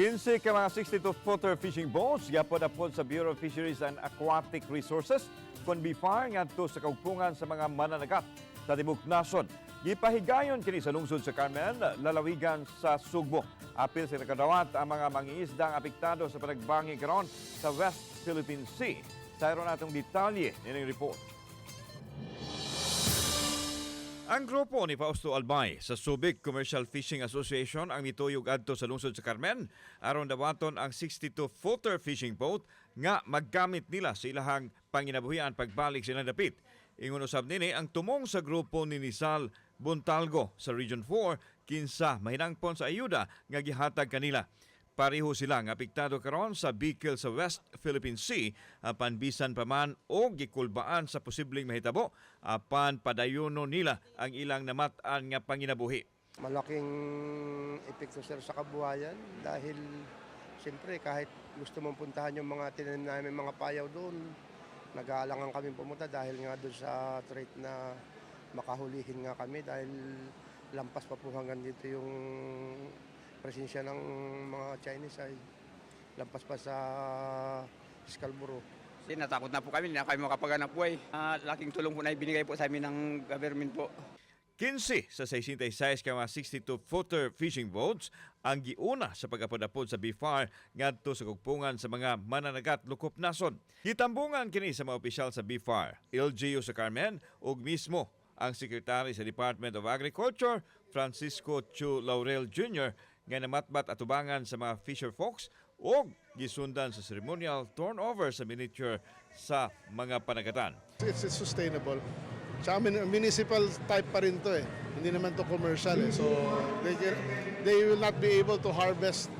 15 ka mga 62-footer fishing boats yapod apod sa Bureau of Fisheries and Aquatic Resources kon bifar ngadto sa kaugpungan sa mga mananagat sa Tibok Nasod. Gipahigayon kini sa lungsod sa Carmen, lalawigan sa Sugbo. Apil sa nakadawat ang mga mangingisda ang apektado sa panagbangi karon sa West Philippine Sea. Sayron natong detalye nining report. Ang grupo ni Fausto Albay sa Subic Commercial Fishing Association ang mituyog adto sa lungsod sa Carmen aron dawaton ang 62-footer fishing boat nga maggamit nila sa ilahang panginabuhian pagbalik sa dapit. Ingon usab nini ang tumong sa grupo ni Nisal Buntalgo sa Region 4 kinsa mahinangpon sa ayuda nga gihatag kanila. Pareho sila nga apektado karon sa Bicol sa West Philippine Sea apan bisan pa man o gikulbaan sa posibleng mahitabo apan padayono nila ang ilang namat-an nga panginabuhi. Malaking epekto sir sa kabuhayan dahil siyempre kahit gusto mong puntahan yung mga tinanim namin mga payaw doon, nag-aalangan kami pumunta dahil nga doon sa threat na makahulihin nga kami dahil lampas pa po hanggang dito yung presensya ng mga Chinese ay lampas pa sa Scarborough. Kasi natakot na po kami, hindi na kami makapaganap buhay. Ah, laking tulong po na ibinigay po sa amin ng government po. 15 sa 66 ka mga 62-footer fishing boats ang giuna sa pag-apod-apod sa BFAR ngadto sa kugpungan sa mga mananagat lukop nason. Gitambungan kini sa mga opisyal sa BFAR, LGU sa Carmen ug mismo ang Secretary sa Department of Agriculture, Francisco Chu Laurel Jr., nga namatbat atubangan sa mga fisher folks o gisundan sa ceremonial turnover sa miniature sa mga panagatan. It's, it's sustainable. Tsaka mun- municipal type pa rin to eh. Hindi naman to commercial eh. So they, they will not be able to harvest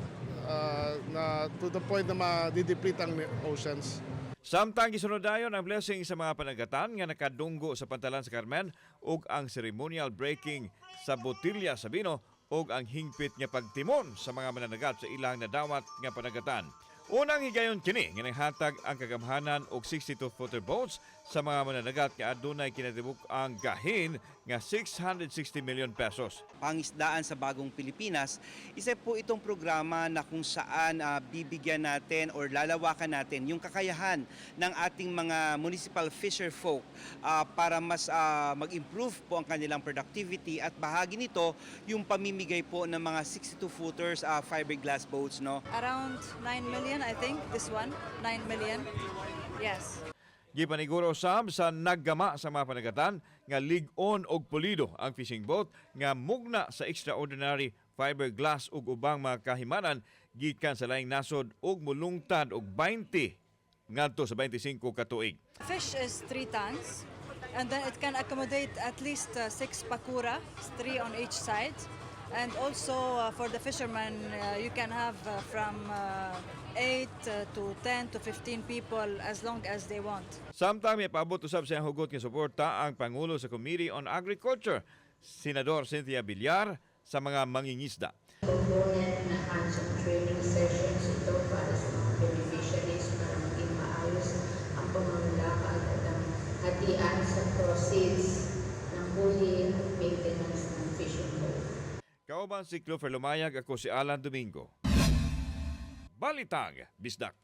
uh, na to the point na ma-deplete ang oceans. Samtang gisunod dayon ang blessing sa mga panagatan nga nakadunggo sa pantalan sa Carmen ug ang ceremonial breaking sa botilya sa bino ug ang hingpit nga pagtimon sa mga mananagat sa ilang nadawat nga panagatan. Unang higayon kini nga naghatag ang kagamhanan og 62-footer boats sa mga mananagat nga adunay kinatibuk ang gahin nga 660 million pesos. pangisdaan sa bagong Pilipinas, isa po itong programa na kung saan ah, bibigyan natin or lalawakan natin yung kakayahan ng ating mga municipal fisher folk ah, para mas ah, mag-improve po ang kanilang productivity at bahagi nito yung pamimigay po ng mga 62 footers ah, fiberglass boats no Around 9 million, I think, this one. 9 million. Yes. Gipaniguro sab sa naggama sa mga panagatan nga lig-on og pulido ang fishing boat nga mugna sa extraordinary fiberglass ug ubang mga kahimanan gikan sa laing nasod ug mulungtad og 20 ngadto sa 25 ka tuig. Fish is 3 tons, and then it can accommodate at least uh, 6 pakura, 3 on each side. And also uh, for the fishermen, uh, you can have uh, from uh, 8 uh, to 10 to 15 people as long as they want. Samtang may paabot usab sa hugot nga suporta ang Pangulo sa Committee on Agriculture, Senador Cynthia Villar sa mga mangingisda. component na hands-on training sessions ito para sa mga beneficiaries para maging maayos ang pamamalakad at ang hatian sa proceeds ng huli at maintenance. Kauban si Clover Lumayag, ako si Alan Domingo. Balitag, Bisdak.